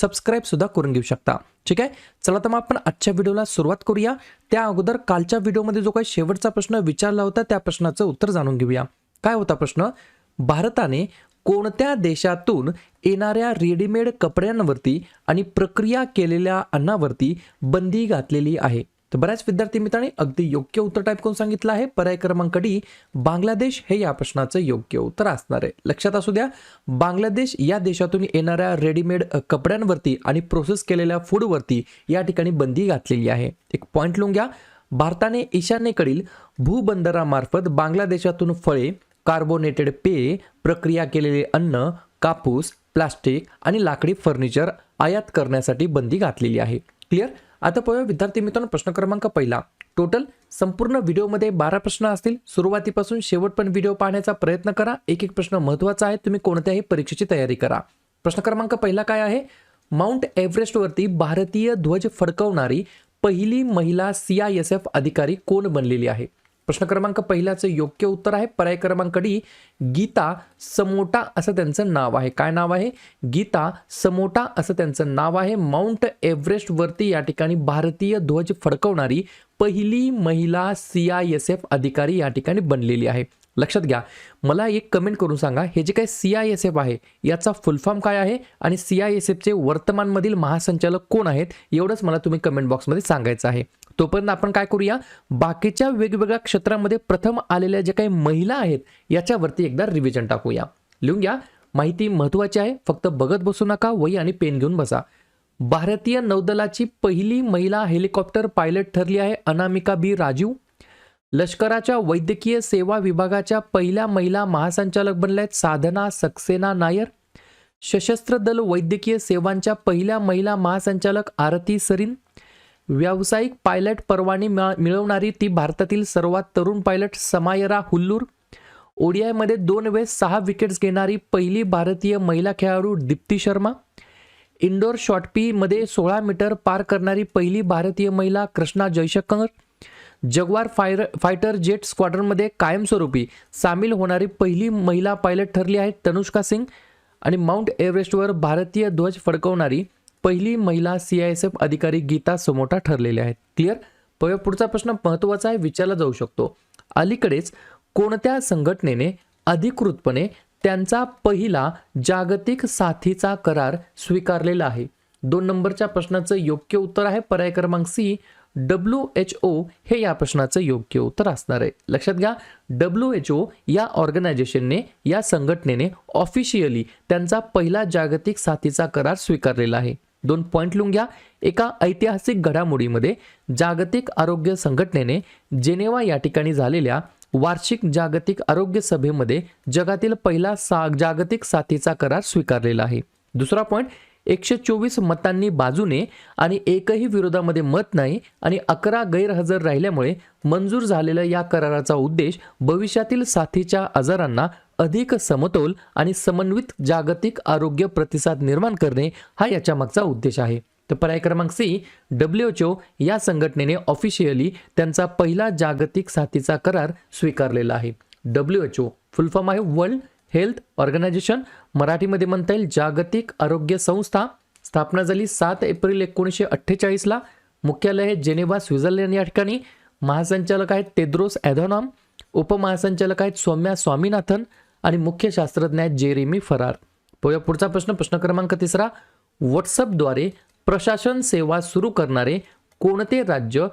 Subscribe सुद्धा करून घेऊ शकता. ठीक आहे? चला तर मग आपण आजच्या व्हिडिओला सुरुवात करूया. त्या अगोदर कालच्या व्हिडिओमध्ये जो काही शेवटचा प्रश्न विचारला होता त्या प्रश्नाचं उत्तर जाणून घेऊया. काय होता प्रश्न? भारताने कोणत्या देशातून येणाऱ्या रेडीमेड कपड्यांवरती आणि प्रक्रिया केलेल्या अन्नावरती बंदी घातलेली आहे? तर बऱ्याच विद्यार्थी मित्रांनी अगदी योग्य उत्तर टाईप करून सांगितलं आहे. पर्याय क्रमांक डी बांगलादेश हे या प्रश्नाचं योग्य उत्तर असणार आहे. लक्षात असू द्या बांगलादेश या देशातून येणाऱ्या रेडीमेड कपड्यांवरती आणि प्रोसेस केलेल्या फूडवरती या ठिकाणी बंदी घातलेली आहे. एक पॉईंट लिहून घ्या. भारताने ईशान्येकडील भूबंदरामार्फत बांगलादेशातून फळे कार्बोनेटेड पेय प्रक्रिया केलेले अन्न कापूस प्लास्टिक आणि लाकडी फर्निचर आयात करण्यासाठी बंदी घातलेली आहे. क्लिअर आता पाहूया विद्यार्थी मित्रांनो प्रश्न क्रमांक पहिला. टोटल संपूर्ण व्हिडिओमध्ये बारा प्रश्न असतील. सुरुवातीपासून शेवट पण व्हिडिओ पाहण्याचा प्रयत्न करा. एक एक प्रश्न महत्त्वाचा आहे. तुम्ही कोणत्याही परीक्षेची तयारी करा. प्रश्न क्रमांक पहिला काय आहे? माउंट एव्हरेस्टवरती भारतीय ध्वज फडकवणारी पहिली महिला सी आय एस एफ अधिकारी कोण बनलेली आहे? प्रश्न क्रमांक पहिल्याचं योग्य उत्तर आहे. पर्याय क्रमांक डी गीता समोटा असं त्यांचं नाव आहे. काय नाव आहे? गीता समोटा असं त्यांचं नाव आहे. माउंट एव्हरेस्ट वरती या ठिकाणी भारतीय ध्वज फडकवणारी पहिली महिला सी आय एस एफ अधिकारी या ठिकाणी बनलेली आहे. लक्षात घ्या. मला एक कमेंट करून सांगा हे जे काही सी आय एस एफ आहे याचा फुलफॉर्म काय आहे आणि सी आय एस एफचे वर्तमानमधील महासंचालक कोण आहेत एवढंच मला तुम्ही कमेंट बॉक्समध्ये सांगायचं आहे. तोपर्यंत आपण काय करूया बाकीच्या वेगवेगळ्या क्षेत्रामध्ये प्रथम आलेल्या ज्या काही महिला आहेत याच्यावरती एकदा रिव्हिजन टाकूया. लिहून घ्या माहिती महत्त्वाची आहे फक्त बघत बसू नका वही आणि पेन घेऊन बसा. भारतीय नौदलाची पहिली महिला हेलिकॉप्टर पायलट ठरली आहे अनामिका बी राजीव. लष्कराच्या वैद्यकीय सेवा विभागाच्या पहिल्या महिला महासंचालक बनल्या आहेत साधना सक्सेना नायर. सशस्त्र दल वैद्यकीय सेवांच्या पहिल्या महिला महासंचालक आरती सरीन. व्यावसायिक पायलट परवाने मिळा- मिळवणारी ती भारतातील सर्वात तरुण पायलट समायरा हुल्लूर. ओडिआयमध्ये दोन वेळेस सहा विकेट्स घेणारी पहिली भारतीय महिला खेळाडू दीप्ती शर्मा. इंडोर शॉटपीमध्ये सोळा मीटर पार करणारी पहिली भारतीय महिला Krishna Jaishankar. Jaguar fire fighter jet स्क्वॉड्रनमध्ये कायमस्वरूपी सामील होणारी पहिली महिला पायलट ठरली आहे तनुष्का सिंग. आणि माउंट एव्हरेस्टवर भारतीय ध्वज फडकवणारी पहिली महिला सी आय एस एफ अधिकारी गीता समोटा ठरलेल्या आहेत क्लिअर पहि- पुढचा प्रश्न महत्त्वाचा आहे विचारला जाऊ शकतो. अलीकडेच कोणत्या संघटनेने अधिकृतपणे त्यांचा पहिला जागतिक साथीचा करार स्वीकारलेला आहे? दोन नंबरच्या प्रश्नाचं योग्य उत्तर आहे. पर्याय क्रमांक सी डब्ल्यू एच ओ हे या प्रश्नाचं योग्य उत्तर असणार आहे. लक्षात घ्या डब्ल्यू एच ओ या ऑर्गनायझेशनने या संघटनेने ऑफिशियली त्यांचा पहिला जागतिक साथीचा करार स्वीकारलेला आहे. दोन पॉईंट लिहून घ्या. एका ऐतिहासिक घडामोडीमध्ये जागतिक आरोग्य संघटनेने जेनेवा या ठिकाणी झालेल्या वार्षिक जागतिक आरोग्य सभेमध्ये जगातील पहिला सा जागतिक साथीचा करार स्वीकारलेला आहे. दुसरा पॉईंट एकशे चोवीस मतांनी बाजूने आणि एकही विरोधामध्ये मत नाही आणि अकरा गैरहजर राहिल्यामुळे मंजूर झालेल्या या कराराचा उद्देश भविष्यातील साथीच्या आजारांना अधिक समतोल आणि समन्वित जागतिक आरोग्य प्रतिसाद निर्माण करणे हा याच्या मागचा उद्देश आहे. तर पर्याय क्रमांक सी डब्ल्यू एच ओ या संघटनेने ऑफिशियली त्यांचा पहिला जागतिक साथीचा करार स्वीकारलेला आहे. W H O full form आहे वर्ल्ड हेल्थ ऑर्गनायझेशन मराठीमध्ये म्हणता येईल जागतिक आरोग्य संस्था स्थापना झाली सात एप्रिल एकोणीसशे अठ्ठेचाळीसला. मुख्यालय आहे जेनेवा स्वित्झर्लंड या ठिकाणी. महासंचालक आहेत तेद्रोस ॲधोनॉम. उपमहासंचालक आहेत सौम्या स्वामीनाथन आणि मुख्य शास्त्रज्ञ आहेत जेरेमी फरार. पाहूया पुढचा प्रश्न प्रश्न क्रमांक तिसरा. व्हॉट्सअपद्वारे प्रशासन सेवा सुरू करणारे कोणते राज्य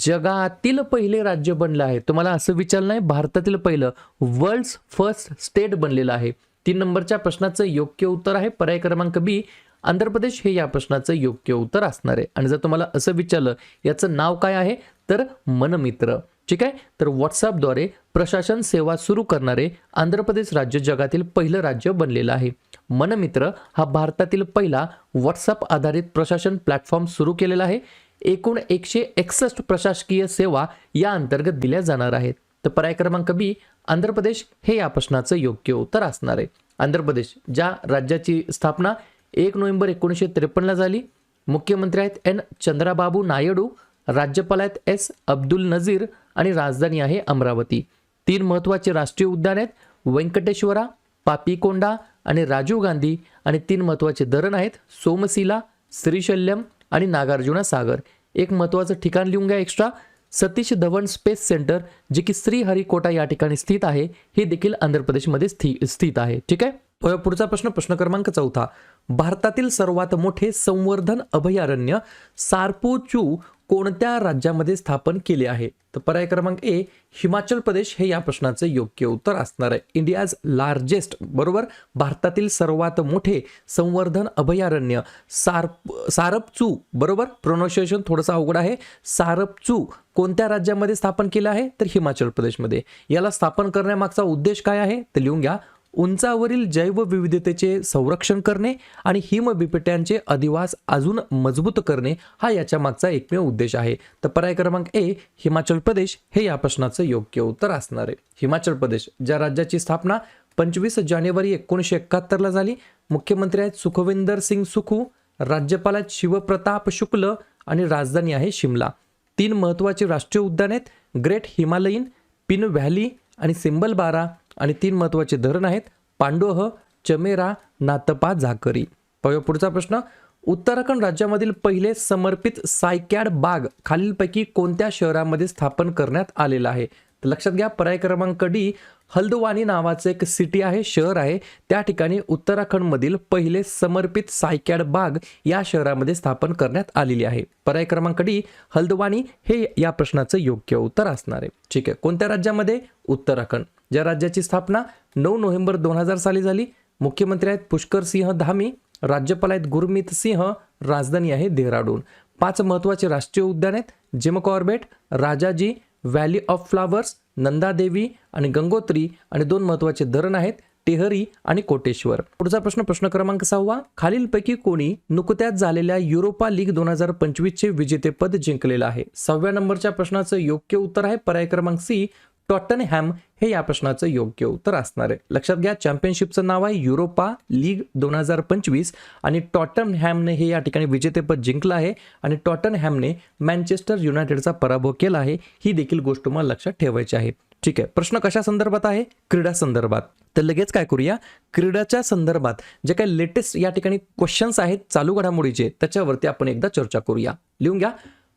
जगातील पहिले राज्य बनलं आहे? तुम्हाला असं विचारलं नाही भारतातील पहिलं वर्ल्ड्स फर्स्ट स्टेट बनलेलं आहे. तीन नंबरच्या प्रश्नाचं योग्य उत्तर आहे. पर्याय क्रमांक बी आंध्र प्रदेश हे या प्रश्नाचं योग्य उत्तर असणार आहे. आणि जर तुम्हाला असं विचारलं याचं नाव काय आहे? तर मनमित्र. ठीक आहे? तर व्हॉट्सअपद्वारे प्रशासन सेवा सुरू करणारे आंध्र प्रदेश राज्य जगातील पहिलं राज्य बनलेलं आहे. मनमित्र हा भारतातील पहिला व्हॉट्सअप आधारित प्रशासन प्लॅटफॉर्म सुरू केलेला आहे. एकूण एकशे एकसष्ट प्रशासकीय सेवा या अंतर्गत दिल्या जाणार आहेत. तर पर्याय क्रमांक बी आंध्र प्रदेश हे या प्रश्नाचं योग्य उत्तर असणार आहे. आंध्र प्रदेश ज्या राज्याची स्थापना एक नोव्हेंबर एकोणीसशे त्रेपन्नला झाली मुख्यमंत्री आहेत एन चंद्राबाबू नायडू राज्यपाल आहेत एस अब्दुल नझीर आणि राजधानी आहे अमरावती. तीन महत्त्वाचे राष्ट्रीय उद्यान आहेत व्यंकटेश्वरा पापीकोंडा आणि राजीव गांधी आणि तीन महत्त्वाचे धरण आहेत सोमशिला श्रीशल्यम आणि नागार्जुना सागर. एक महत्त्वाचं ठिकाण लिहून घ्या extra Satish Dhawan space centre जे की श्रीहरिकोटा या ठिकाणी स्थित आहे हे देखील आंध्र प्रदेशमध्ये स्थित आहे. ठीक आहे? पुढचा प्रश्न प्रश्न क्रमांक चौथा. भारतातील सर्वात मोठे संवर्धन अभयारण्य सारपोचू कोणत्या राज्यामध्ये स्थापन केले आहे? तर पर्याय क्रमांक ए हिमाचल प्रदेश. हे या प्रश्नाचं योग्य उत्तर असणार आहे. इंडियाज लार्जेस्ट बरोबर? भारतातील सर्वात मोठे संवर्धन अभयारण्य सारप सारपचू बरोबर? प्रोनाऊन्सिएशन थोडंसं अवघड आहे. सारपचू कोणत्या राज्यामध्ये स्थापन केलं आहे? तर हिमाचल प्रदेशमध्ये. याला स्थापन करण्यामागचा उद्देश काय आहे? तर लिहून घ्या. उंचावरील जैवविविधतेचे संरक्षण करणे आणि हिमबिबट्यांचे अधिवास अजून मजबूत करणे हा याच्या मागचा एकमेव उद्देश आहे. तर पर्याय क्रमांक ए हिमाचल प्रदेश. हे या प्रश्नाचं योग्य उत्तर असणार आहे. हिमाचल प्रदेश ज्या राज्याची स्थापना पंचवीस जानेवारी एकोणीसशे एकाहत्तरला झाली मुख्यमंत्री आहेत सुखविंदर सिंग सुखू राज्यपाल आहेत शिवप्रताप शुक्ल आणि राजधानी आहे शिमला. तीन महत्त्वाची राष्ट्रीय उद्यान आहेत ग्रेट हिमालयीन पिन व्हॅली आणि सिंबल बारा. आणि तीन महत्त्वाचे धरण आहेत. पांडोह चमेरा नातपा झाकरी. पाहूया पुढचा प्रश्न. उत्तराखंड राज्यामधील पहिले समर्पित सायकॅड बाग खालीलपैकी कोणत्या शहरामध्ये स्थापन करण्यात आलेला आहे? तर लक्षात घ्या पर्याय क्रमांक डी हल्दवानी नावाचं एक सिटी आहे शहर आहे. त्या ठिकाणी उत्तराखंडमधील पहिले समर्पित सायकॅड बाग या शहरामध्ये स्थापन करण्यात आलेली आहे. पर्याय क्रमांक डी हल्दवानी हे या प्रश्नाचं योग्य उत्तर असणार आहे. ठीक आहे कोणत्या राज्यामध्ये? उत्तराखंड. ज्या राज्याची स्थापना नऊ नोव्हेंबर दोन हजार साली झाली. मुख्यमंत्री आहेत पुष्कर सिंह धामी राज्यपाल आहेत गुरमीत सिंह राजधानी आहे देहराडून. पाच महत्त्वाचे राष्ट्रीय उद्यान आहेत Jim Corbett Rajaji valley of flowers Nandadevi आणि गंगोत्री आणि दोन महत्त्वाचे धरण आहेत टेहरी आणि कोटेश्वर. पुढचा प्रश्न प्रश्न क्रमांक सहावा. खालीलपैकी कोणी नुकत्याच झालेल्या युरोपा लीग दोन हजार पंचवीसचे विजेतेपद जिंकलेलं आहे? सहाव्या नंबरच्या प्रश्नाचं योग्य उत्तर आहे पर्याय क्रमांक सी टॉटनहॅम हे या प्रश्नाचं योग्य उत्तर असणार आहे. लक्षात घ्या चॅम्पियनशिपचं नाव आहे युरोपा लीग दोन हजार पंचवीस आणि टॉटनहॅमने हे या ठिकाणी विजेतेपद जिंकलं आहे आणि टॉटनहॅमने मॅनचेस्टर युनायटेडचा पराभव केला आहे. ही देखील गोष्ट मला लक्षात ठेवायची आहे. ठीक आहे प्रश्न कशा संदर्भात आहे? क्रीडा संदर्भात. तर लगेच काय करूया? क्रीडाच्या संदर्भात जे काही लेटेस्ट या ठिकाणी क्वेश्चन्स आहेत चालू घडामोडीचे त्याच्यावरती आपण एकदा चर्चा करूया. लिहून घ्या.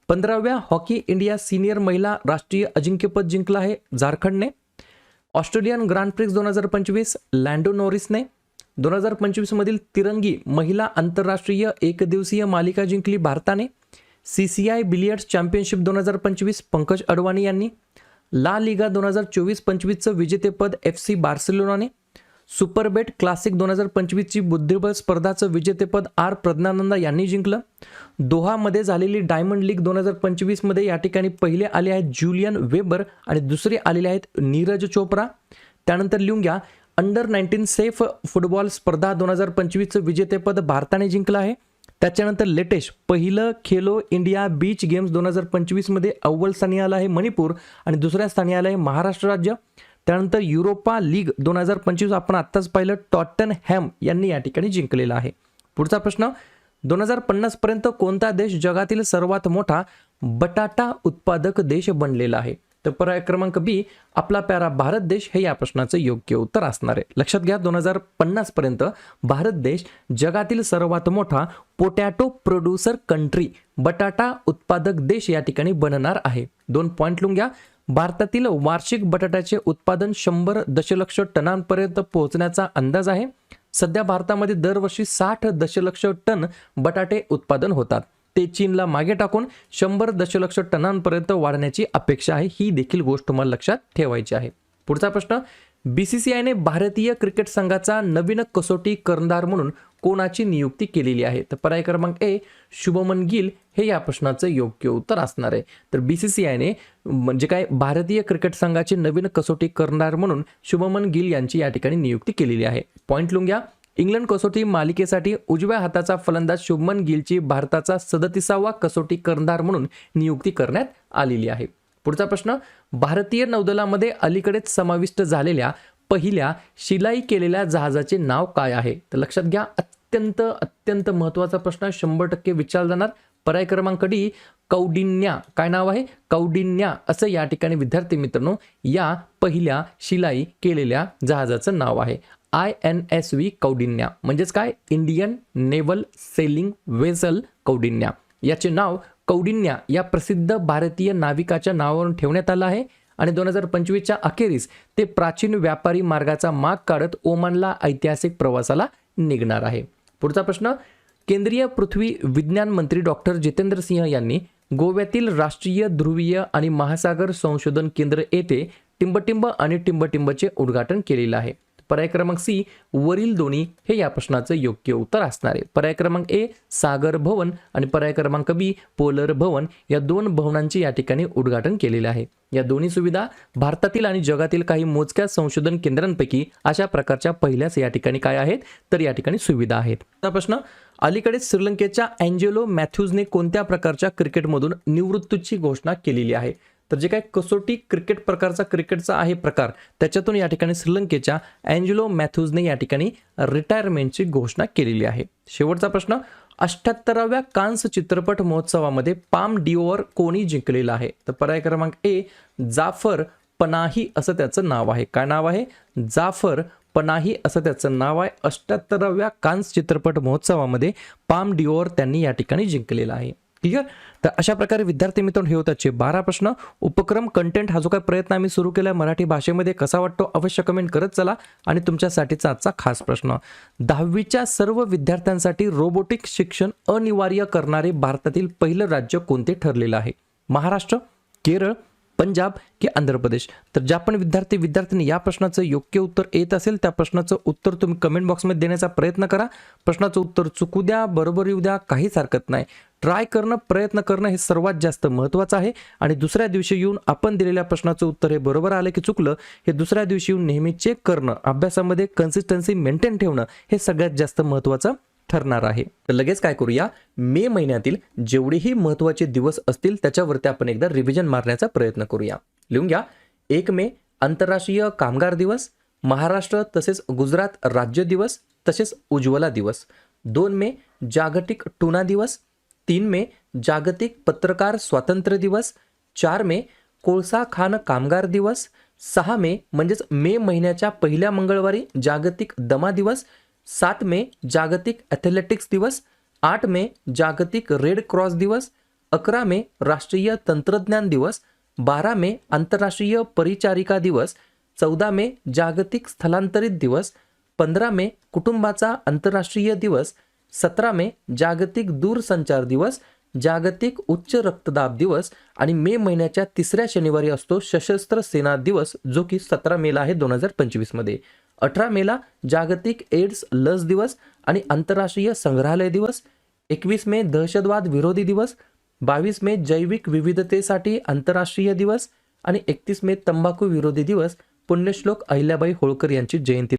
पंधराव्या हॉकी इंडिया सिनियर महिला राष्ट्रीय अजिंक्यपद जिंकलं आहे झारखंडने. ऑस्ट्रेलियन ग्रँडप्रिक्स दोन हजार पंचवीस लँडो नॉरिसने. दोन हजार पंचवीसमधील तिरंगी महिला आंतरराष्ट्रीय एकदिवसीय मालिका जिंकली भारताने. C C I billiards championship दोन हजार पंचवीस पंकज अडवाणी यांनी. ला लिगा दोन हजार चोवीस पंचवीसचं विजेतेपद एफ सी बार्सिलोनाने. सुपरबेट क्लासिक दोन हजार पंचवीसची बुद्धिबळ स्पर्धाचं विजेतेपद आर प्रज्ञानंदा यांनी जिंकलं. दोहामध्ये झालेली डायमंड लीग दोन हजार पंचवीसमध्ये या ठिकाणी पहिले आले आहेत ज्युलियन वेबर आणि दुसरे आलेले आहेत नीरज चोप्रा. त्यानंतर लिहून घ्या अंडर नाईन्टीन सेफ फुटबॉल स्पर्धा दोन हजार पंचवीसचं विजेतेपद भारताने जिंकलं आहे. त्याच्यानंतर लेटेस्ट पहिलं खेलो इंडिया बीच गेम्स दोन हजार पंचवीसमध्ये अव्वल स्थानी आलं आहे मणिपूर आणि दुसऱ्या स्थानी आलं आहे महाराष्ट्र राज्य. त्यानंतर युरोपा लीग दोन हजार पंचवीस आपण आत्ताच पाहिलं. टॉटन हॅम यांनी या ठिकाणी जिंकलेला आहे. पुढचा प्रश्न दोन हजार पन्नासपर्यंत कोणता देश जगातील सर्वात मोठा बटाटा उत्पादक देश बनलेला आहे? तर पर्याय क्रमांक बी आपला प्यारा भारत देश हे या प्रश्नाचं योग्य उत्तर असणार आहे. लक्षात घ्या दोन हजार पन्नास पर्यंत भारत देश जगातील सर्वात मोठा पोटॅटो प्रोड्युसर कंट्री बटाटा उत्पादक देश या ठिकाणी बनणार आहे. दोन पॉईंट लिहून घ्या. भारतातील वार्षिक बटाट्याचे उत्पादन शंभर दशलक्ष टनांपर्यंत पोहोचण्याचा अंदाज आहे. सध्या भारतामध्ये दरवर्षी साठ दशलक्ष टन बटाटे उत्पादन होतात. ते चीनला मागे टाकून शंभर दशलक्ष टनांपर्यंत वाढण्याची अपेक्षा आहे. ही देखील गोष्ट तुम्हाला लक्षात ठेवायची आहे. पुढचा प्रश्न बीसीसीआयने भारतीय क्रिकेट संघाचा नवीन कसोटी कर्णधार म्हणून कोणाची नियुक्ती केलेली आहे? तर पर्याय क्रमांक ए शुभमन गिल हे या प्रश्नाचं योग्य उत्तर असणार आहे. तर बीसीसीआयने म्हणजे काय भारतीय क्रिकेट संघाचे नवीन कसोटी कर्णधार म्हणून शुभमन गिल यांची या ठिकाणी नियुक्ती केलेली आहे. पॉईंट लिहून घ्या. इंग्लंड कसोटी मालिकेसाठी उजव्या हाताचा फलंदाज शुभमन गिलची भारताचा सदतीसावा कसोटी कर्णधार म्हणून नियुक्ती करण्यात आलेली आहे. पुढचा प्रश्न भारतीय नौदलामध्ये अलीकडेच समाविष्ट झालेल्या पहिल्या शिलाई केलेल्या जहाजाचे नाव काय आहे? तर लक्षात घ्या अत्यंत अत्यंत महत्त्वाचा प्रश्न शंभर टक्के विचारला जाणार. पर्याय क्रमांक डी कौडिन्या. काय नाव आहे? कौडिन्या असं या ठिकाणी विद्यार्थी मित्रांनो या पहिल्या शिलाई केलेल्या जहाजाचं नाव आहे. I N S V Kaundinya. म्हणजेच काय? Indian naval sailing vessel Kaundinya. याचे नाव कौडिन्या या प्रसिद्ध भारतीय नाविकाच्या नावावरून ठेवण्यात आलं आहे आणि दोन हजार पंचवीसच्या अखेरीस ते प्राचीन व्यापारी मार्गाचा माग काढत ओमानला ऐतिहासिक प्रवासाला निघणार आहे. पुढचा प्रश्न केंद्रीय पृथ्वी विज्ञान मंत्री डॉक्टर जितेंद्र सिंह यांनी गोव्यातील राष्ट्रीय ध्रुवीय आणि महासागर संशोधन केंद्र येथे टिंबटिंब आणि टिंबटिंबचे उद्घाटन केलेलं आहे. पर्याय क्रमांक सी वरील दोन्ही हे या प्रश्नाचं योग्य उत्तर असणार आहे. पर्याय क्रमांक ए सागर भवन आणि पर्याय क्रमांक बी पोलर भवन या दोन भवनांचे या ठिकाणी उद्घाटन केलेले आहे. या दोन्ही सुविधा भारतातील आणि जगातील काही मोजक्या संशोधन केंद्रांपैकी अशा प्रकारच्या पहिल्याच या ठिकाणी काय आहेत? तर या ठिकाणी सुविधा आहेत. प्रश्न अलीकडे श्रीलंकेच्या अँजेलो मॅथ्यूजने कोणत्या प्रकारच्या क्रिकेटमधून निवृत्तीची घोषणा केलेली आहे? तर जे काय कसोटी क्रिकेट प्रकारचा क्रिकेटचा आहे प्रकार त्याच्यातून या ठिकाणी श्रीलंकेच्या अँजेलो मॅथ्यूजने या ठिकाणी रिटायरमेंटची घोषणा केलेली आहे. शेवटचा प्रश्न अठ्ठ्याहत्तराव्या कान्स चित्रपट महोत्सवामध्ये पाम डिओवर कोणी जिंकलेला आहे? तर पर्याय क्रमांक ए जाफर पनाही असं त्याचं नाव आहे. काय नाव आहे? जाफर पनाही असं त्याचं नाव आहे. अष्ट्याहत्तराव्या कान्स चित्रपट महोत्सवामध्ये पाम डिओवर त्यांनी या ठिकाणी जिंकलेला आहे. ठीक आहे? तर अशा प्रकारे विद्यार्थी मित्रांनो हे होताचे बारा प्रश्न. उपक्रम कंटेंट हा जो काही प्रयत्न आम्ही सुरू केला मराठी भाषेमध्ये कसा वाटतो अवश्य कमेंट करत चला. आणि तुमच्यासाठीचा आजचा खास प्रश्न. दहावीच्या सर्व विद्यार्थ्यांसाठी रोबोटिक शिक्षण अनिवार्य करणारे भारतातील पहिलं राज्य कोणते ठरलेलं आहे? महाराष्ट्र केरळ पंजाब की आंध्र प्रदेश? तर ज्या पण विद्यार्थी विद्यार्थ्यांनी या प्रश्नाचं योग्य उत्तर येत असेल त्या प्रश्नाचं उत्तर तुम्ही कमेंट बॉक्समध्ये देण्याचा प्रयत्न करा. प्रश्नाचं उत्तर चुकू द्या बरोबर येऊ द्या काहीच हरकत नाही. ट्राय करणं प्रयत्न करणं हे सर्वात जास्त महत्त्वाचं आहे. आणि दुसऱ्या दिवशी येऊन आपण दिलेल्या प्रश्नाचं उत्तर हे बरोबर आलं की चुकलं हे दुसऱ्या दिवशी येऊन नेहमी चेक करणं अभ्यासामध्ये कन्सिस्टन्सी मेंटेन ठेवणं हे सगळ्यात जास्त महत्त्वाचं ठरणार आहे. तर लगेच काय करूया? मे महिन्यातील जेवढेही महत्त्वाचे दिवस असतील त्याच्यावरती आपण एकदा रिव्हिजन मारण्याचा प्रयत्न करूया. लिहून घ्या. एक मे आंतरराष्ट्रीय कामगार दिवस. महाराष्ट्र तसेच गुजरात राज्य दिवस तसेच उज्ज्वला दिवस. दोन मे जागतिक टुना दिवस. तीन मे जागतिक पत्रकार स्वातंत्र्य दिवस चार मे कोळसा खान कामगार दिवस सहा मे म्हणजेच मे महिन्याच्या पहिल्या मंगळवारी जागतिक दमा दिवस सात मे जागतिक ॲथलेटिक्स दिवस आठ मे जागतिक रेड क्रॉस दिवस अकरा मे राष्ट्रीय तंत्रज्ञान दिवस बारा मे आंतरराष्ट्रीय परिचारिका दिवस चौदा मे जागतिक स्थलांतरित दिवस पंधरा मे कुटुंबाचा आंतरराष्ट्रीय दिवस सतरा मे जागतिक दूरसंचार दिवस जागतिक उच्च रक्तदाब दिवस आणि मे महिन्याच्या तिसऱ्या शनिवारी असतो सशस्त्र सेना दिवस जो की सतरा मेला आहे दोन हजार पंचवीसमध्ये अठरा मेला जागतिक एड्स लस दिवस आणि आंतरराष्ट्रीय संग्रहालय दिवस एकवीस मे दहशतवाद विरोधी दिवस बावीस मे जैविक विविधतेसाठी आंतरराष्ट्रीय दिवस आणि एकतीस मे तंबाखू विरोधी दिवस पुण्यश्लोक अहिल्याबाई होळकर यांची जयंती